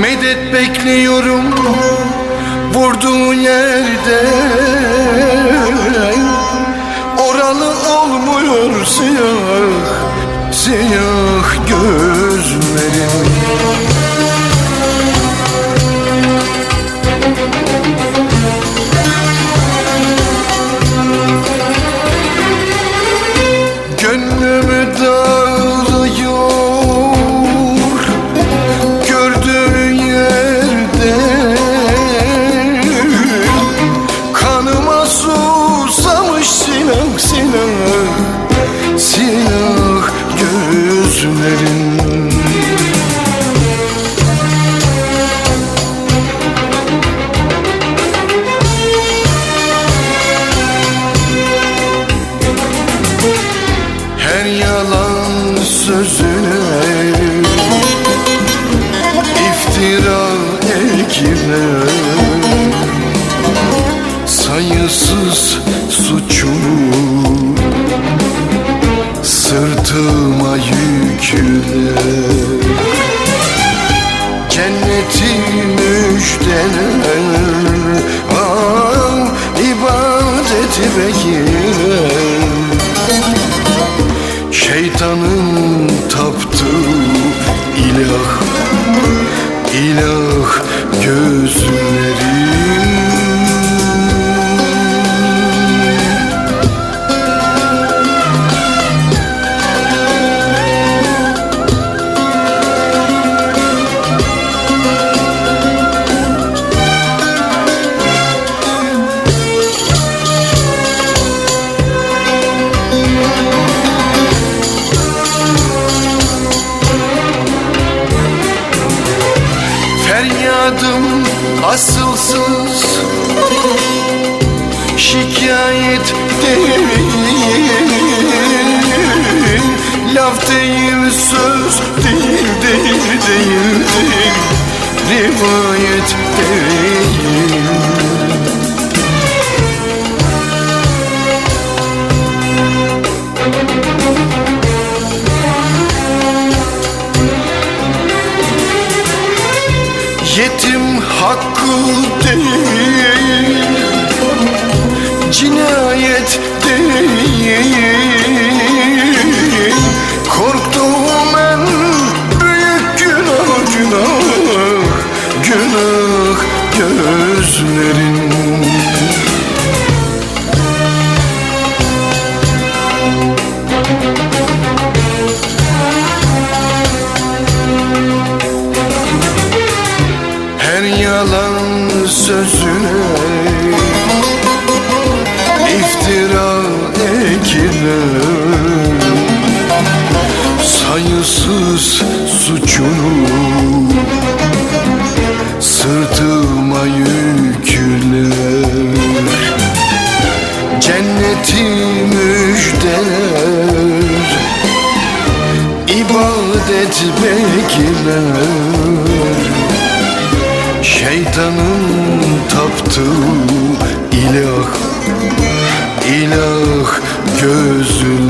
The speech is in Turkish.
Medet bekliyorum vurduğun yerde. Oralı olmuyor siyah, siyah gözlerim gözlerin Her yalan sözüne iftira ekine Sayısız suçumu sırtıma yükle Cenneti müjdeler ah, ibadeti bekler Şeytanın taptığı ilah ilah gözleri asılsız Şikayet değil. Laf değil söz değil değil değil değil. Rivayet değil. Yetim hakkı değil sözüne iftira ekilir Sayısız suçunu sırtıma yükler Cenneti müjdeler ibadet bekler. Şeytanın taptığı ilah, ilah gözler